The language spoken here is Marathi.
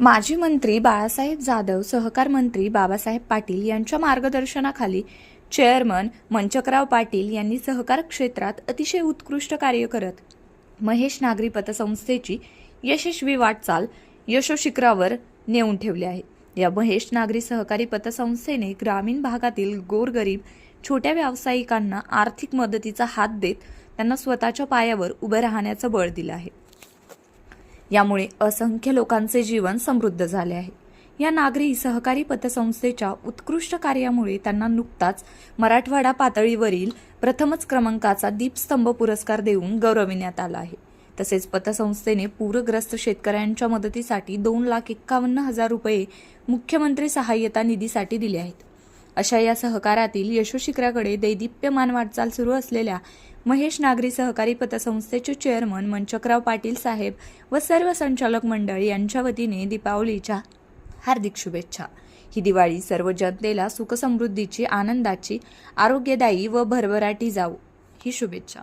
माजी मंत्री बाळासाहेब जाधव सहकार मंत्री बाबासाहेब पाटील यांच्या मार्गदर्शनाखाली चेअरमन मंचकराव पाटील यांनी सहकार क्षेत्रात अतिशय उत्कृष्ट कार्य करत महेश नागरी पतसंस्थेची यशस्वी वाटचाल यशोशिखरावर नेऊन ठेवली आहे. या महेश नागरी सहकारी पतसंस्थेने ग्रामीण भागातील गोरगरीब छोट्या व्यावसायिकांना आर्थिक मदतीचा हात देत त्यांना स्वतःच्या पायावर उभं राहण्याचं बळ दिलं आहे. यामुळे असंख्य लोकांचे जीवन समृद्ध झाले आहे. या नागरी सहकारी पतसंस्थेच्या उत्कृष्ट कार्यामुळे त्यांना नुकताच मराठवाडा पातळीवरील प्रथमच क्रमांकाचा दीपस्तंभ पुरस्कार देऊन गौरविण्यात आला आहे. तसेच पतसंस्थेने पूरग्रस्त शेतकऱ्यांच्या मदतीसाठी दोन लाख एक्कावन्न हजार रुपये मुख्यमंत्री सहाय्यता निधीसाठी दिले आहेत. अशा या सहकारातील यशोशिखराकडे दैदिप्यमान वाटचाल सुरू असलेल्या महेश नागरी सहकारी पतसंस्थेचे चेअरमन मंचकराव पाटील साहेब व सर्व संचालक मंडळ यांच्या वतीने दीपावलीच्या हार्दिक शुभेच्छा. ही दिवाळी सर्व जनतेला सुखसमृद्धीची आनंदाची आरोग्यदायी व भरभराटी जाऊ ही शुभेच्छा.